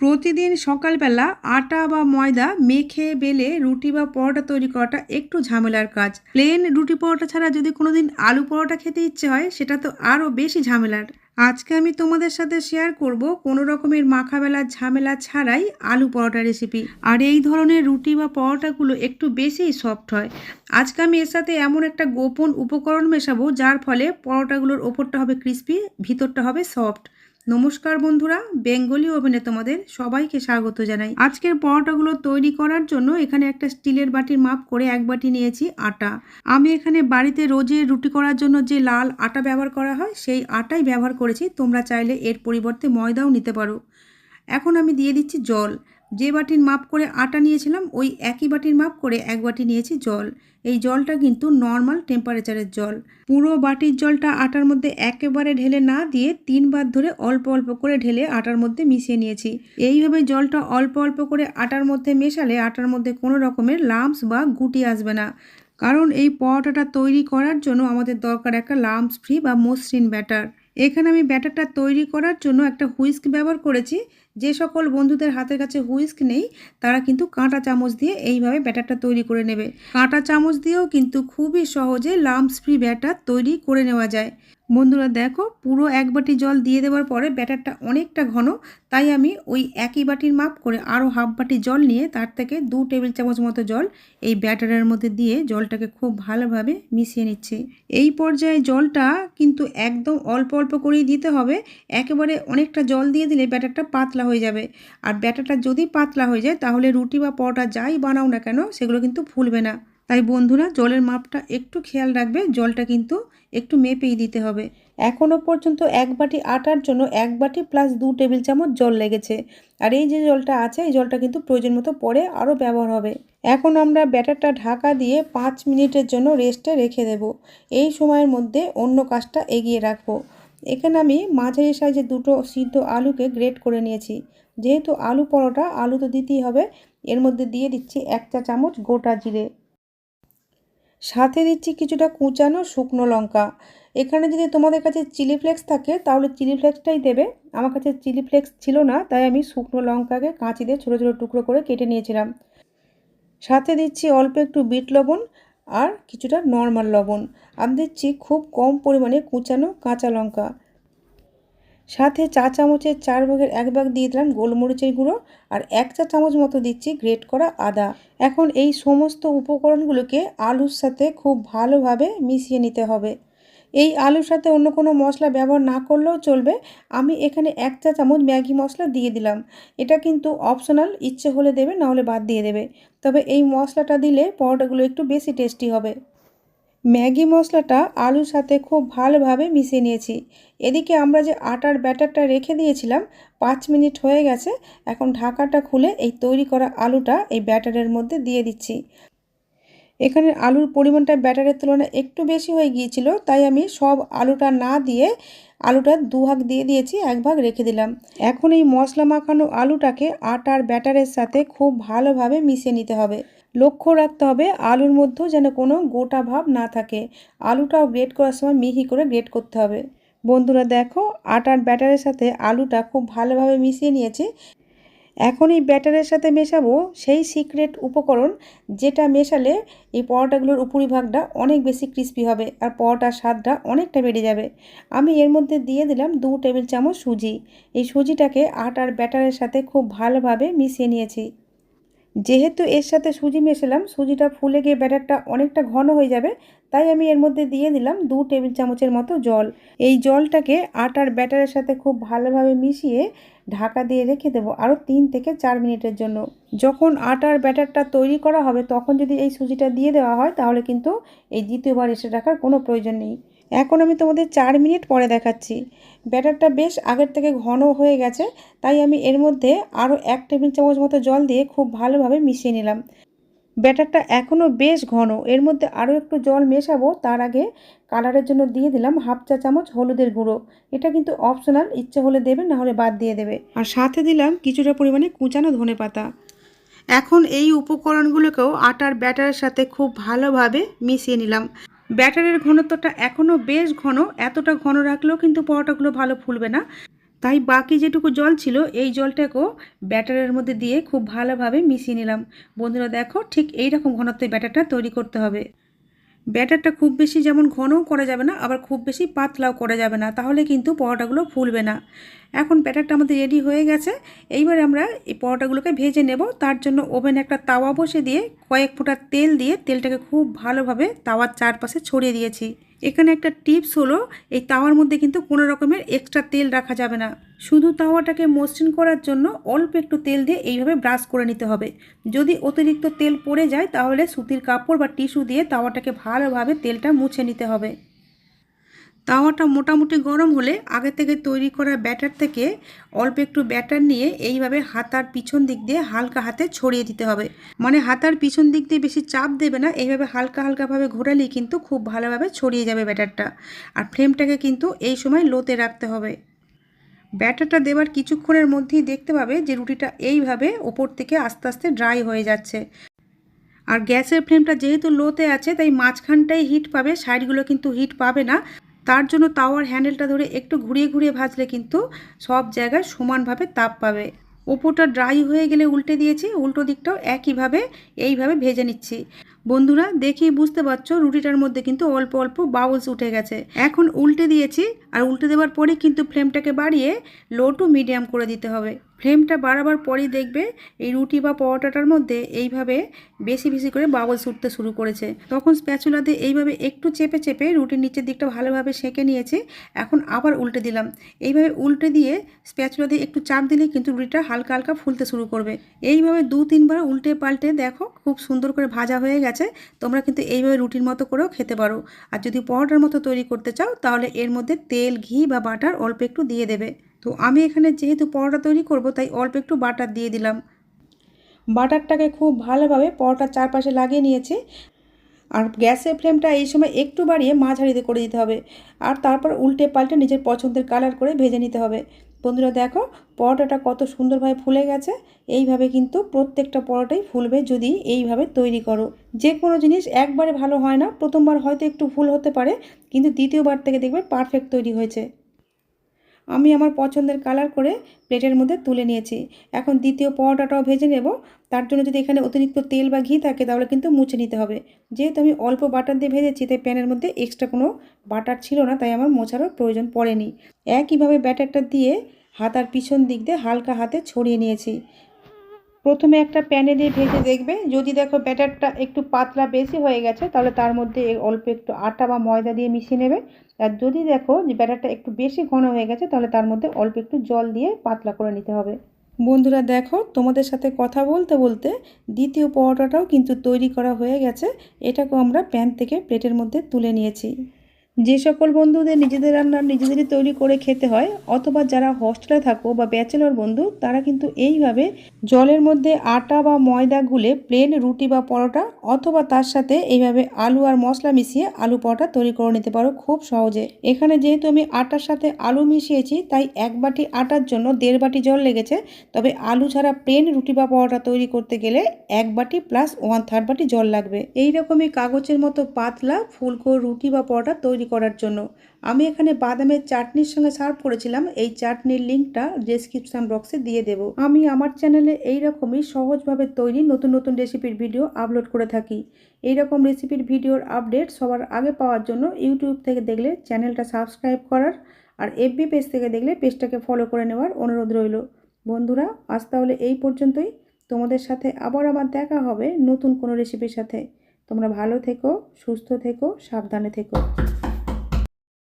প্রতিদিন সকালবেলা আটা বা ময়দা মেখে, বেলে রুটি বা পরোটা তৈরি করাটা একটু ঝামেলার কাজ। প্লেন রুটি পরোটা ছাড়া যদি কোনোদিন আলু পরোটা খেতে ইচ্ছে হয়, সেটা তো আরও বেশি ঝামেলার। আজকে আমি তোমাদের সাথে শেয়ার করব কোনো রকমের মাখাবেলার ঝামেলা ছাড়াই আলু পরোটা রেসিপি আর এই ধরনের রুটি বা পরোটাগুলো একটু বেশিই সফট হয়। আজকে আমি এর সাথে এমন একটা গোপন উপকরণ মেশাবো, যার ফলে পরোটাগুলোর ওপরটা হবে ক্রিস্পি ভিতরটা হবে সফট নমস্কার বন্ধুরা, বেঙ্গলি ওভেনে তোমাদের সবাইকে স্বাগত জানাই। আজকের পরোটাগুলো তৈরি করার জন্য এখানে একটা স্টিলের বাটির মাপ করে এক বাটি নিয়েছি আটা। আমি এখানে বাড়িতে রোজে রুটি করার জন্য যে লাল আটা ব্যবহার করা হয়, সেই আটাই ব্যবহার করেছি। তোমরা চাইলে এর পরিবর্তে ময়দাও নিতে পারো। এখন আমি দিয়ে দিচ্ছি জল। যে বাটির মাপ করে আটা নিয়েছিলাম, ওই একই বাটির মাপ করে এক বাটি নিয়েছি জল। এই জলটা কিন্তু নর্মাল টেম্পারেচারের জল। পুরো বাটির জলটা আটার মধ্যে একেবারে ঢেলে না দিয়ে তিনবার ধরে অল্প অল্প করে ঢেলে আটার মধ্যে মিশিয়ে নিয়েছি। এইভাবে জলটা অল্প অল্প করে আটার মধ্যে মেশালে আটার মধ্যে কোনো রকমের লাম্পস বা গুটি আসবে না। কারণ এই পরোটাটা তৈরি করার জন্য আমাদের দরকার একটা লাম্পস ফ্রি বা মসৃণ ব্যাটার এখানে আমি ব্যাটারটা তৈরি করার জন্য একটা হুইস্ক ব্যবহার করেছি। যে সকল বন্ধুদের হাতের কাছে হুইস্ক নেই, তারা কিন্তু কাঁটা চামচ দিয়ে এইভাবে ব্যাটারটা তৈরি করে নেবে। কাঁটা চামচ দিয়েও কিন্তু খুবই সহজে লাম্পস ফ্রি ব্যাটার তৈরি করে নেওয়া যায়। বন্ধুরা দেখো, পুরো এক বাটি জল দিয়ে দেওয়ার পরে ব্যাটারটা অনেকটা ঘন, তাই আমি ওই একই বাটির মাপ করে আরও হাফ বাটি জল নিয়ে তার থেকে দু টেবিল চামচ মতো জল এই ব্যাটারের মধ্যে দিয়ে জলটাকে খুব ভালোভাবে মিশিয়ে নিচ্ছি। এই পর্যায়ে জলটা কিন্তু একদম অল্প অল্প করেই দিতে হবে, একেবারে অনেকটা জল দিয়ে দিলে ব্যাটারটা পাতলা হয়ে যাবে। আর ব্যাটারটা যদি পাতলা হয়ে যায়, তাহলে রুটি বা পরোটা যাই বানাও না কেন, সেগুলো কিন্তু ফুলবে না। তাই বন্ধুরা, জলের মাপটা একটু খেয়াল রাখবে, জলটা কিন্তু একটু মেপেই দিতে হবে। এখনও পর্যন্ত এক বাটি আটার জন্য এক বাটি প্লাস দু টেবিল চামচ জল লেগেছে। আর এই যে জলটা আছে, এই জলটা কিন্তু প্রয়োজন মতো পরে আরও ব্যবহার হবে। এখন আমরা ব্যাটারটা ঢাকা দিয়ে পাঁচ মিনিটের জন্য রেস্টে রেখে দেব। এই সময়ের মধ্যে অন্য কাজটা এগিয়ে রাখব। এখানে আমি মাঝারি সাইজে দুটো সিদ্ধ আলুকে গ্রেট করে নিয়েছি। যেহেতু আলু পরোটা আলু তো দিতেই হবে, এর মধ্যে দিয়ে দিচ্ছি এক চা চামচ গোটা জিরে। সাথে দিচ্ছি কিছুটা কুচানো শুকনো লঙ্কা। এখানে যদি তোমাদের কাছে চিলি ফ্লেক্স থাকে, তাহলে চিলি ফ্লেক্সটাই দেবে। আমার কাছে চিলি ফ্লেক্স ছিল না, তাই আমি শুকনো লঙ্কাকে কাঁচি দিয়ে ছোটো ছোটো টুকরো করে কেটে নিয়েছিলাম। সাথে দিচ্ছি অল্প একটু বিট লবণ আর কিছুটা নর্মাল লবণ। আর দিচ্ছি খুব কম পরিমাণে কুচানো কাঁচা লঙ্কা। সাথে চা চামচের চার ভাগের এক ভাগ দিয়ে দিলাম গোলমরিচের গুঁড়ো আর এক চা চামচ মতো দিচ্ছি গ্রেট করা আদা। এখন এই সমস্ত উপকরণগুলোকে আলুর সাথে খুব ভালোভাবে মিশিয়ে নিতে হবে। এই আলুর সাথে অন্য কোনো মশলা ব্যবহার না করলেও চলবে। আমি এখানে এক চা চামচ ম্যাগি মশলা দিয়ে দিলাম। এটা কিন্তু অপশনাল, ইচ্ছে হলে দেবে, না হলে বাদ দিয়ে দেবে। তবে এই মশলাটা দিলে পরোটাগুলো একটু বেশি টেস্টি হবে। ম্যাগি মশলাটা আলুর সাথে খুব ভালোভাবে মিশিয়ে নিয়েছি। এদিকে আমরা যে আটার ব্যাটারটা রেখে দিয়েছিলাম, পাঁচ মিনিট হয়ে গেছে, এখন ঢাকাটা খুলে এই তৈরি করা আলুটা এই ব্যাটারের মধ্যে দিয়ে দিচ্ছি। এখানে আলুর পরিমাণটা ব্যাটারের তুলনায় একটু বেশি হয়ে গিয়েছিল, তাই আমি সব আলুটা না দিয়ে আলুটা দু ভাগ দিয়ে দিয়েছি, এক ভাগ রেখে দিলাম। এখন এই মশলা মাখানো আলুটাকে আটার ব্যাটারের সাথে খুব ভালোভাবে মিশিয়ে নিতে হবে। লক্ষ্য রাখতে হবে আলুর মধ্যেও যেন কোনো গোটা ভাব না থাকে। আলুটাও গ্রেট করার সময় মিহি করে গ্রেট করতে হবে। বন্ধুরা দেখো আটার ব্যাটারের সাথে আলুটা খুব ভালোভাবে মিশিয়ে নিয়েছি। এখন এই ব্যাটারের সাথে মেশাবো সেই সিক্রেট উপকরণ যেটা মেশালে এই পরোটাগুলোর উপরিভাগটা অনেক বেশি ক্রিস্পি হবে আর পরোটার স্বাদটা অনেকটা বেড়ে যাবে। আমি এর মধ্যে দিয়ে দিলাম দু টেবিল চামচ সুজি। এই সুজিটাকে আটার ব্যাটারের সাথে খুব ভালোভাবে মিশিয়ে নিয়েছি। যেহেতু এর সাথে সুজি মেশালাম, সুজিটা ফুলে গিয়ে ব্যাটারটা অনেকটা ঘন হয়ে যাবে, তাই আমি এর মধ্যে দিয়ে দিলাম দু টেবিল চামচের মতো জল। এই জলটাকে আটার ব্যাটারের সাথে খুব ভালোভাবে মিশিয়ে ঢাকা দিয়ে রেখে দেবো আরও তিন থেকে চার মিনিটের জন্য। যখন আটার ব্যাটারটা তৈরি করা হবে, তখন যদি এই সুজিটা দিয়ে দেওয়া হয়, তাহলে কিন্তু এই দ্বিতীয়বার এসে রাখার কোনো প্রয়োজন নেই। এখন আমি তোমাদের চার মিনিট পরে দেখাচ্ছি। ব্যাটারটা বেশ আগের থেকে ঘন হয়ে গেছে, তাই আমি এর মধ্যে আরও এক টেবিল চামচ মতো জল দিয়ে খুব ভালোভাবে মিশিয়ে নিলাম। ব্যাটারটা এখনও বেশ ঘন, এর মধ্যে আরও একটু জল মেশাবো, তার আগে কালারের জন্য দিয়ে দিলাম হাফ চা চামচ হলুদের গুঁড়ো। এটা কিন্তু অপশনাল, ইচ্ছে হলে দেবে, না হলে বাদ দিয়ে দেবে। আর সাথে দিলাম কিছুটা পরিমাণে কুচানো ধনে পাতা। এখন এই উপকরণগুলোকেও আটার ব্যাটারের সাথে খুব ভালোভাবে মিশিয়ে নিলাম। ব্যাটারের ঘনত্বটা এখনও বেশ ঘন, এতটা ঘন রাখলেও কিন্তু পরোটাগুলো ভালো ফুলবে না। তাই বাকি যেটুকু জল ছিল, এই জলটাকেও ব্যাটারের মধ্যে দিয়ে খুব ভালোভাবে মিশিয়ে নিলাম। বন্ধুরা দেখো, ঠিক এইরকম ঘনত্বের ব্যাটারটা তৈরি করতে হবে। ব্যাটারটা খুব বেশি যেমন ঘনও করা যাবে না, আবার খুব বেশি পাতলাও করা যাবে না, তাহলে কিন্তু পরোটাগুলো ফুলবে না। এখন ব্যাটারটা আমাদের রেডি হয়ে গেছে, এইবার আমরা এই পরোটাগুলোকে ভেজে নেব, তার জন্য ওভেনে একটা তাওয়া বসে দিয়ে কয়েক ফোঁটা তেল দিয়ে তেলটাকে খুব ভালোভাবে তাওয়ার চারপাশে ছড়িয়ে দিয়েছি। এখানে একটা টিপস হলো, এই তাওয়ার মধ্যে কিন্তু কোনো রকমের এক্সট্রা তেল রাখা যাবে না। শুধু তাওয়াটাকে মসৃণ করার জন্য অল্প একটু তেল দিয়ে এইভাবে ব্রাশ করে নিতে হবে। যদি অতিরিক্ত তেল পড়ে যায়, তাহলে সুতির কাপড় বা টিস্যু দিয়ে তাওয়াটাকে ভালোভাবে তেলটা মুছে নিতে হবে। তাওয়াটা মোটামুটি গরম হলে আগে থেকে তৈরি করা ব্যাটার থেকে অল্প একটু ব্যাটার নিয়ে এইভাবে হাতার পিছন দিক দিয়ে হালকা হাতে ছড়িয়ে দিতে হবে। মানে হাতার পিছন দিক দিয়ে বেশি চাপ দেবে না, এইভাবে হালকা হালকাভাবে ঘোরালেই কিন্তু খুব ভালোভাবে ছড়িয়ে যাবে ব্যাটারটা। আর ফ্লেমটাকে কিন্তু এই সময় লোতে রাখতে হবে। ব্যাটারটা দেওয়ার কিছুক্ষণের মধ্যেই দেখতে পাবে যে রুটিটা এইভাবে ওপর থেকে আস্তে আস্তে ড্রাই হয়ে যাচ্ছে। আর গ্যাসের ফ্লেমটা যেহেতু লোতে আছে, তাই মাঝখানটাই হিট পাবে, সাইডগুলো কিন্তু হিট পাবে না। তার জন্য তাওয়ার হ্যান্ডেলটা ধরে একটু ঘুরিয়ে ঘুরিয়ে ভাজলে কিন্তু সব জায়গায় সমানভাবে তাপ পাবে। ওপরটা ড্রাই হয়ে গেলে উল্টে দিয়েছি, উল্টো দিকটাও একইভাবে, এইভাবে ভেজে নিচ্ছি। বন্ধুরা, দেখেই বুঝতে পারছ, রুটিটার মধ্যে কিন্তু অল্প অল্প বাউলস উঠে গেছে। এখন উল্টে দিয়েছি, আর উল্টে দেওয়ার পরে কিন্তু ফ্লেমটাকে বাড়িয়ে লো টু মিডিয়াম করে দিতে হবে। ফ্লেমটা বাড়াবার পরেই দেখবে এই রুটি বা পরোটাটার মধ্যে এইভাবে বেশি বেশি করে বাবলস উঠতে শুরু করেছে। তখন স্প্যাচুলাতে এইভাবে একটু চেপে চেপে রুটির নিচের দিকটা ভালোভাবে সেঁকে নিয়েছি, এখন আবার উল্টে দিলাম। এইভাবে উল্টে দিয়ে স্প্যাচুলা দিয়ে একটু চাপ দিলে কিন্তু রুটিটা হালকা হালকা ফুলতে শুরু করবে। এইভাবে দু তিনবার উল্টে পাল্টে দেখো, খুব সুন্দর করে ভাজা হয়ে গেছে। তোমরা কিন্তু এইভাবে রুটির মতো করেও খেতে পারো। আর যদি পরোটার মতো তৈরি করতে চাও, তাহলে এর মধ্যে তেল, ঘি বা বাটার অল্প একটু দিয়ে দেবে। তো আমি এখানে যেহেতু পরোটা তৈরি করব, তাই অল্প একটু বাটার দিয়ে দিলাম। বাটারটাকে খুব ভালোভাবে পরোটার চারপাশে লাগিয়ে নিয়েছি। আর গ্যাসের ফ্লেমটা এই সময় একটু বাড়িয়ে মাঝারিতে করে দিতে হবে। আর তারপর উল্টে পাল্টে নিজের পছন্দের কালার করে ভেজে নিতে হবে। বন্ধুরা দেখো, পরোটাটা কত সুন্দরভাবে ফুলে গেছে। এইভাবে কিন্তু প্রত্যেকটা পরোটাই ফুলবে যদি এইভাবে তৈরি করো। যে কোনো জিনিস একবারে ভালো হয় না, প্রথমবার হয়তো একটু ফুল হতে পারে, কিন্তু দ্বিতীয়বার থেকে দেখবে পারফেক্ট তৈরি হয়েছে। আমি আমার পছন্দের কালার করে প্লেটের মধ্যে তুলে নিয়েছি। এখন দ্বিতীয় পরোটাটাও ভেজে নেব। তার জন্য যদি এখানে অতিরিক্ত তেল বা ঘি থাকে, তাহলে কিন্তু মুছে নিতে হবে। যেহেতু আমি অল্প বাটার দিয়ে ভেজেছি, তাই প্যানের মধ্যে এক্সট্রা কোনো বাটার ছিল না, তাই আমার মোছারও প্রয়োজন পড়েনি। একইভাবে ব্যাটারটা দিয়ে হাতার পিছন দিক দিয়ে হালকা হাতে ছড়িয়ে নিয়েছি। প্রথমে একটা প্যানে দিয়ে ভেজে দেখবে। যদি দেখো ব্যাটারটা একটু পাতলা বেশি হয়ে গেছে, তাহলে তার মধ্যে অল্প একটু আটা বা ময়দা দিয়ে মিশিয়ে নেবে। আর যদি দেখো যে ব্যাটারটা একটু বেশি ঘন হয়ে গেছে, তাহলে তার মধ্যে অল্প একটু জল দিয়ে পাতলা করে নিতে হবে। বন্ধুরা দেখো, তোমাদের সাথে কথা বলতে বলতে দ্বিতীয় পরোটাটাও কিন্তু তৈরি করা হয়ে গেছে। এটাকেও আমরা প্যান থেকে প্লেটের মধ্যে তুলে নিয়েছি। যে সকল বন্ধুদের নিজেদের রান্না নিজেদেরই তৈরি করে খেতে হয়, অথবা যারা হস্টেলে থাকো বা ব্যাচেলর বন্ধু, তারা কিন্তু এইভাবে জলের মধ্যে আটা বা ময়দা গুলে প্লেন রুটি বা পরোটা, অথবা তার সাথে এইভাবে আলু আর মশলা মিশিয়ে আলু পরোটা তৈরি করে নিতে পারো খুব সহজে। এখানে যেহেতু আমি আটার সাথে আলু মিশিয়েছি, তাই এক বাটি আটার জন্য দেড় বাটি জল লেগেছে। তবে আলু ছাড়া প্লেন রুটি বা পরোটা তৈরি করতে গেলে এক বাটি প্লাস ওয়ান থার্ড বাটি জল লাগবে। এই রকমই কাগজের মতো পাতলা, ফুলকো রুটি বা পরোটা তৈরি করার জন্য। আমি এখানে বাদামের চাটনির সঙ্গে সার্ভ করেছিলাম। এই চাটনির লিঙ্কটা ডেসক্রিপশান বক্সে দিয়ে দেব। আমি আমার চ্যানেলে এই রকমই সহজভাবে তৈরি নতুন নতুন রেসিপির ভিডিও আপলোড করে থাকি। এই রকম রেসিপির ভিডিওর আপডেট সবার আগে পাওয়ার জন্য ইউটিউব থেকে দেখলে চ্যানেলটা সাবস্ক্রাইব করার আর এফবি পেজ থেকে দেখলে পেজটাকে ফলো করে নেওয়ার অনুরোধ রইল। বন্ধুরা, আজ তাহলে এই পর্যন্তই। তোমাদের সাথে আবার আমার দেখা হবে নতুন কোনো রেসিপির সাথে। তোমরা ভালো থেকো, সুস্থ থেকো, সাবধানে থেকো।